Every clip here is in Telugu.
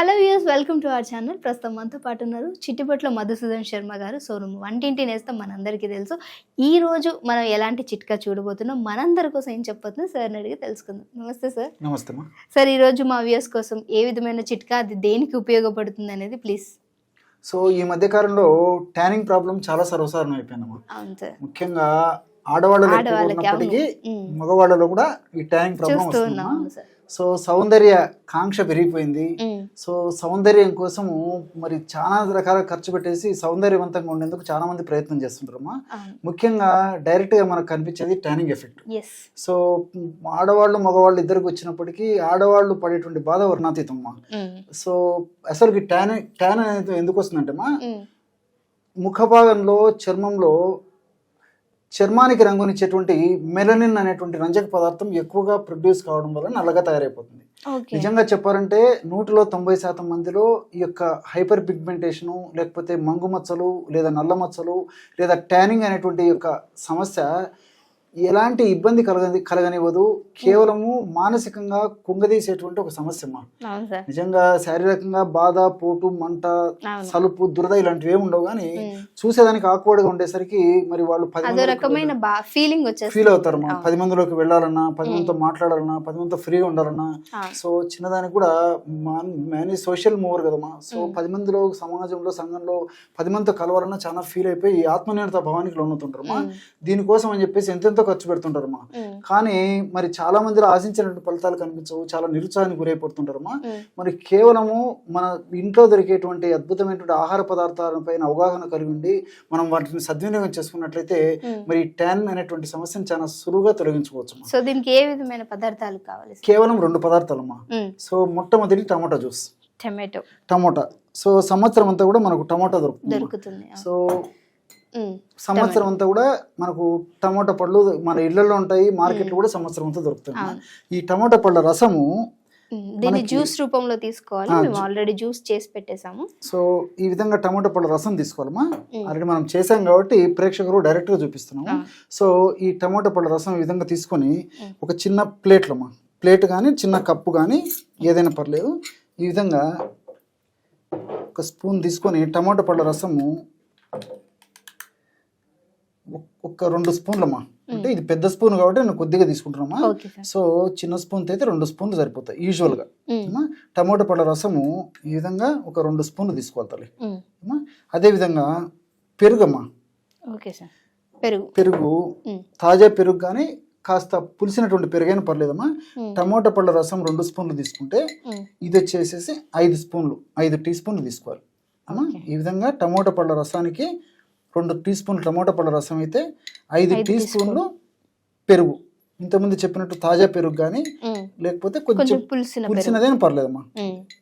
Hello views welcome to our channel. ప్రస్తుతం మనతో పాటు ఉన్నారు చిట్టిపట్ల మధుసూదన్ శర్మ గారు. సోనము వంటింటి నేస్తం మనందరికీ తెలుసు. ఈ రోజు మనం ఎలాంటి చిట్కా చూడబోతున్నాం? మనందరి కోసం ఏం చెప్పబోతుందో సార్ని అడిగి తెలుసుకుందాం. నమస్తే సార్. నమస్తే సార్ ఈరోజు మా వ్యూస్ కోసం ఏ విధమైన చిట్కా అది దేనికి ఉపయోగపడుతుంది అనేది ప్లీజ్. సో ఈ మధ్య కాలంలో ట్యానింగ్ ప్రాబ్లం చాలా సర్వసాధారణం అయిపోయిందమ్మా. అవును సార్. ముఖ్యంగా ఆడవాళ్ళలో. మగవాళ్ళలో కూడా ఈ ట్యానింగ్ ప్రాబ్లం సో సౌందర్య కాంక్ష పెరిగిపోయింది. సో సౌందర్యం కోసము మరి చాలా రకాల ఖర్చు పెట్టేసి సౌందర్యవంతంగా ఉండేందుకు చాలా మంది ప్రయత్నం చేస్తుంటారమ్మా. ముఖ్యంగా డైరెక్ట్గా మనకు కనిపించేది ట్యానింగ్ ఎఫెక్ట్. సో ఆడవాళ్ళు మగవాళ్ళు ఇద్దరికి వచ్చినప్పటికీ ఆడవాళ్ళు పడేటువంటి బాధ వర్ణాతీతమ్మా సో అసలు ట్యాన్ ట్యాన్ అనేది ఎందుకు వస్తుందంటే అమ్మా ముఖ భాగంలో చర్మంలో చర్మానికి రంగునిచ్చేటువంటి మెలనిన్ అనేటువంటి రంజక పదార్థం ఎక్కువగా ప్రొడ్యూస్ కావడం వల్ల నల్లగా తయారైపోతుంది. నిజంగా చెప్పాలంటే నూటిలో తొంభై శాతం మందిలో ఈ యొక్క హైపర్ పిగ్మెంటేషను లేకపోతే మంగు మచ్చలు లేదా నల్ల మచ్చలు లేదా ట్యానింగ్ అనేటువంటి యొక్క సమస్య ఎలాంటి ఇబ్బంది కలగని కలగనివ్వదు కేవలము మానసికంగా కుంగదీసేటువంటి ఒక సమస్య అమ్మా నిజంగా శారీరకంగా బాధ పోటు మంట సలుపు దురద ఇలాంటివి ఏమి ఉండవు కానీ. చూసేదానికి ఆకువడిగా ఉండేసరికి మరి వాళ్ళు పది రకమైన ఫీలింగ్ ఫీల్ అవుతారు మా. పది మందిలోకి వెళ్ళాలన్నా పది మందితో మాట్లాడాలన్నా పది మందితో ఫ్రీగా ఉండాలన్నా. సో చిన్నదానికి కూడా మేనీ సోషల్ మూవర్ కదమ్మా సో. పది మందిలో సమాజంలో సంఘంలో పది మందితో కలవాలన్నా చాలా ఫీల్ అయిపోయి ఆత్మనిర్భరత భావానికి లోనవుతుంటారమ్మా ఉమ్. దీనికోసం అని చెప్పేసి ఎంతెంతో ఖర్చు పెడుతుంటారమ్మా. కానీ మరి చాలా మందిలో ఆశించినటువంటి ఫలితాలు కనిపించవు చాలా నిరుత్సాహానికి గురైపోతుంటారమ్మా. మరి కేవలము మన ఇంట్లో దొరికేటువంటి అద్భుతమైనటువంటి ఆహార పదార్థాలపైన అవగాహన కలిగి ఉండి మనం వాటిని సద్వినియోగం చేసుకున్నట్లయితే. మరి ట్యాన్ అనేటువంటి సమస్యను చాలా సులువుగా తొలగించుకోవచ్చు. సో దీనికి ఏ విధమైన పదార్థాలు కావాలి కేవలం రెండు పదార్థాలమ్మా. సో మొట్టమొదటి tomato juice tomato tomato so సంవత్సరం అంతా కూడా మనకు టమోటా దొరుకుతుంది. సో. సంవత్సరం అంతా కూడా మనకు టమోటా పళ్ళు మన ఇళ్ళలో ఉంటాయి మార్కెట్లో కూడా సంవత్సరం అంతా దొరుకుతుంది అవును. ఈ టమోటా పళ్ళ రసము. దీన్ని జ్యూస్ రూపంలో తీసుకోవాలి మేము ఆల్రెడీ జ్యూస్ చేసి పెట్టేసాము సో ఈ విధంగా టమాటా పళ్ళ రసం తీసుకోవాలమ్మా. ఆల్రెడీ మనం చేసాం కాబట్టి ప్రేక్షకులు డైరెక్ట్గా చూపిస్తున్నాము ఆ. సో ఈ టమాటా పళ్ళ రసం ఈ విధంగా తీసుకొని. ఒక చిన్న ప్లేట్లమ్మా ప్లేట్ కానీ చిన్న కప్పు కానీ ఏదైనా పర్లేదు ఈ విధంగా ఒక స్పూన్ తీసుకొని టమాటా పళ్ళ రసము ఒక్- రెండు స్పూన్లమ్మా. అంటే ఇది పెద్ద స్పూన్ కాబట్టి నేను కొద్దిగా తీసుకుంటున్నామా? సో చిన్న స్పూన్ అయితే రెండు స్పూన్లు సరిపోతాయి యూజువల్గా. ఉమ్. అమ్మా టమాటా పళ్ళ రసము ఈ విధంగా ఒక రెండు స్పూన్లు తీసుకోవాలి. అమ్మా అదేవిధంగా పెరుగమ్మా. పెరుగు. పెరుగు. తాజా పెరుగు కానీ కాస్త పులిసినటువంటి పెరుగైనా పర్లేదమ్మా. టమాటా పళ్ళ రసం రెండు స్పూన్లు తీసుకుంటే. ఇది వచ్చేసేసి ఐదు స్పూన్లు ఐదు టీ స్పూన్లు తీసుకోవాలి. ఈ విధంగా టమాటా పళ్ళ రసానికి రెండు టీ స్పూన్లు టమాటా పళ్ళ రసం అయితే ఐదు టీ స్పూన్లు పెరుగు. ఇంతకుముందు చెప్పినట్టు తాజా పెరుగు కానీ. లేకపోతే కొంచెం కొంచెం పులిసిన పెరుగు. పులిసినదేనా పర్లేదమ్మా.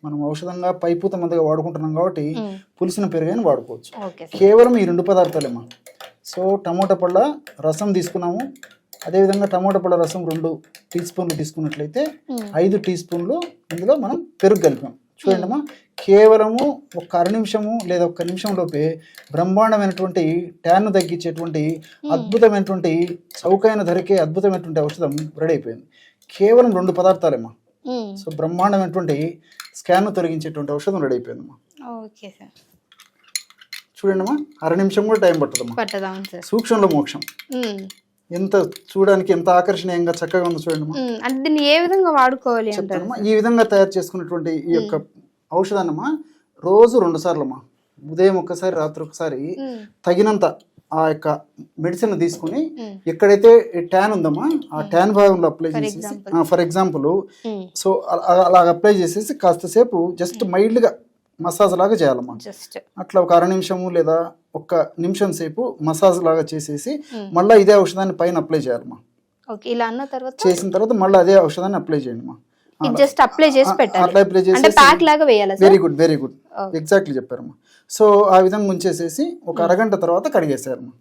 మనం ఔషధంగా పైపూత మందిగా వాడుకుంటున్నాం కాబట్టి. పులిసిన పెరుగైనా వాడుకోవచ్చు. Okay sir. కేవలం ఈ రెండు పదార్థాలేమ్మా. సో టమోటా పళ్ళ రసం తీసుకున్నాము. అదేవిధంగా టమోటా పళ్ళ రసం రెండు టీ స్పూన్లు తీసుకున్నట్లయితే. ఐదు టీ స్పూన్లు ఇందులో మనం పెరుగు కలిపాం. చూడండి అమ్మా కేవలము ఒక అర నిమిషము లేదా ఒక్క నిమిషం లోపే బ్రహ్మాండమైనటువంటి ట్యాన్ తగ్గించేటువంటి అద్భుతమైనటువంటి చౌకైన ధరకే అద్భుతమైనటువంటి ఔషధం రెడీ అయిపోయింది కేవలం రెండు పదార్థాలేమ్మా. సో బ్రహ్మాండమైనటువంటి స్కాన్ తొలగించేటువంటి ఔషధం రెడీ అయిపోయిందమ్మా ఓకే సార్. చూడండి అమ్మా అర నిమిషం కూడా టైం పట్టదమ్మా. సూక్ష్మంలో మోక్షం. ఎంత చూడడానికి ఎంత ఆకర్షణీయంగా చక్కగా ఉందో చూడండి. అంటే దీన్ని ఏ విధంగా వాడుకోవాలి చెప్తానమ్మా ఈ విధంగా తయారు చేసుకున్నటువంటి ఈ యొక్క ఔషధాన్నమ్మా రోజు రెండు సార్లు అమ్మా ఉదయం ఒక్కసారి రాత్రి ఒకసారి. తగినంత ఆ యొక్క మెడిసిన్ తీసుకుని. ఎక్కడైతే ట్యాన్ ఉందమ్మా ఆ ట్యాన్ భాగంలో అప్లై చేసేసి. For example. సో అలా అప్లై చేసేసి కాస్తసేపు జస్ట్ మైల్డ్గా మసాజ్ లాగా చేయాలమ్మా అట్లా ఒక అర నిమిషము లేదా ఒక్క నిమిషం సేపు మసాజ్ లాగా చేసేసి. మళ్ళీ ఇదే ఔషధాన్ని పైన అప్లై చేయాలమ్మా. ఇలా అన్న తర్వాత చేసిన తర్వాత మళ్ళీ అదే ఔషధాన్ని అప్లై చేయండి ఇది జస్ట్ అప్లై చేసి పెట్టాలి. అప్లై అంటే చేసేసి ప్యాక్ లాగా వేయాలా very good very good. Exactly చెప్పారమ్మా. So ఆ విధంగా ఉంచేసేసి ఒక అరగంట తర్వాత కడిగేసారమ్మా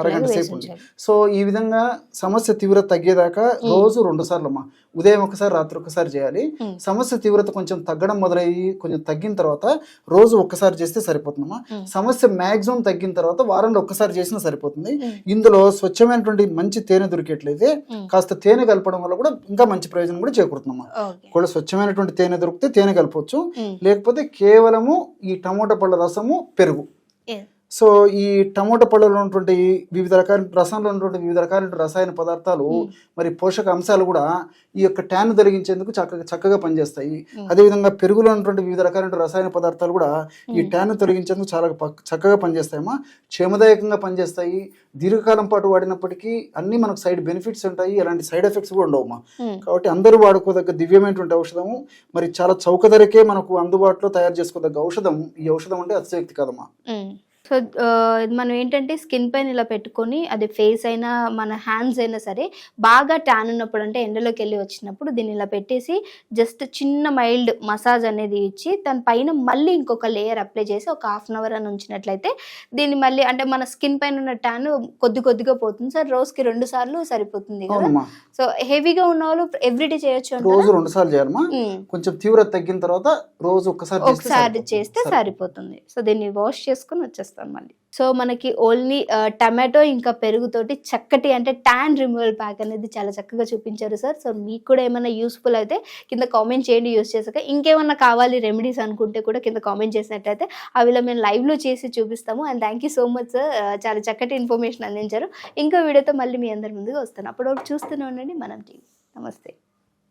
అరగంట సేపు సో ఈ విధంగా సమస్య తీవ్రత తగ్గేదాకా రోజు రెండు సార్లు అమ్మా ఉదయం ఒకసారి రాత్రి ఒకసారి చేయాలి. సమస్య తీవ్రత కొంచెం తగ్గడం మొదలయ్యి కొంచెం తగ్గిన తర్వాత రోజు ఒక్కసారి చేస్తే సరిపోతుందమ్మా మ్మ్. సమస్య మాక్సిమం తగ్గిన తర్వాత వారంలో ఒక్కసారి చేసినా సరిపోతుంది. ఇందులో స్వచ్ఛమైనటువంటి మంచి తేనె దొరికేట్లయితే. కాస్త తేనె కలపడం వల్ల కూడా ఇంకా మంచి ప్రయోజనం కూడా చేకూరుతుందమ్మా ఒకవేళ స్వచ్ఛమైనటువంటి తేనె దొరికితే తేనె కలపవచ్చు. లేకపోతే కేవలము ఈ టమోటా పళ్ళ రసము పెరుగు. సో ఈ టమోటా పళ్ళలో ఉన్నటువంటి వివిధ రకాల రసంలో ఉన్నటువంటి వివిధ రకాల రసాయన పదార్థాలు మరి పోషక అంశాలు కూడా ఈ యొక్క ట్యాన్ తొలగించేందుకు చక్కగా చక్కగా పనిచేస్తాయి. అదేవిధంగా పెరుగులో ఉన్నటువంటి వివిధ రకాల రసాయన పదార్థాలు కూడా ఈ ట్యాన్ తొలగించేందుకు చాలా చక్కగా పనిచేస్తాయమ్మా. క్షేమదాయకంగా పనిచేస్తాయి. దీర్ఘకాలం పాటు వాడినప్పటికీ అన్ని మనకు సైడ్ బెనిఫిట్స్ ఉంటాయి. ఎలాంటి సైడ్ ఎఫెక్ట్స్ కూడా ఉండవమ్మా. మ్మ్. కాబట్టి అందరూ వాడుకోదగ్గ దివ్యమైనటువంటి ఔషధము. మరి చాలా చౌక ధరకే మనకు అందుబాటులో తయారు చేసుకోదగ్గ ఔషధం. ఈ ఔషధం అంటే అతిశక్తి కదమ్మా. మ్మ్. సో మనం ఏంటంటే స్కిన్ పైన ఇలా పెట్టుకొని అది ఫేస్ అయినా మన హ్యాండ్స్ అయినా సరే బాగా ట్యాన్ ఉన్నప్పుడు అంటే ఎండలోకి వెళ్ళి వచ్చినప్పుడు దీన్ని ఇలా పెట్టేసి జస్ట్ చిన్న మైల్డ్ మసాజ్ అనేది ఇచ్చి దాని పైన మళ్ళీ ఇంకొక లేయర్ అప్లై చేసి ఒక హాఫ్ అన్ అవర్ అని ఉంచినట్లయితే దీన్ని మళ్ళీ అంటే మన స్కిన్ పైన ఉన్న ట్యాన్ కొద్ది కొద్దిగా పోతుంది సార్ రోజుకి రెండు సార్లు సరిపోతుంది కదా సో హెవీగా ఉన్న వాళ్ళు ఎవ్రీడే చేయొచ్చు? రోజు రెండు సార్లు చేయాలమ్మా మ్మ్. కొంచెం తీవ్రత తగ్గిన తర్వాత రోజు ఒకసారి సరిపోతుంది. చేస్తే సరిపోతుంది. సో దీన్ని వాష్ చేసుకుని వచ్చేస్తాను మళ్ళీ. సో మనకి ఓన్లీ టమాటో ఇంకా పెరుగుతోటి చక్కటి అంటే ట్యాన్ రిమూవల్ ప్యాక్ అనేది చాలా చక్కగా చూపించారు సార్. సో మీకు కూడా ఏమైనా యూస్ఫుల్ అయితే కింద కామెంట్ చేయండి యూస్ చేసాక ఇంకేమన్నా కావాలి రెమెడీస్ అనుకుంటే కూడా కింద కామెంట్ చేసినట్టయితే అవిలో మేము లైవ్లో చేసి చూపిస్తాము. And thank you so much sir చాలా చక్కటి ఇన్ఫర్మేషన్ అందించారు. ఇంకో వీడియోతో మళ్ళీ మీ అందరి ముందుగా వస్తాను. అప్పటివరకు చూస్తూనే ఉండండి. మనం టీవీ. నమస్తే.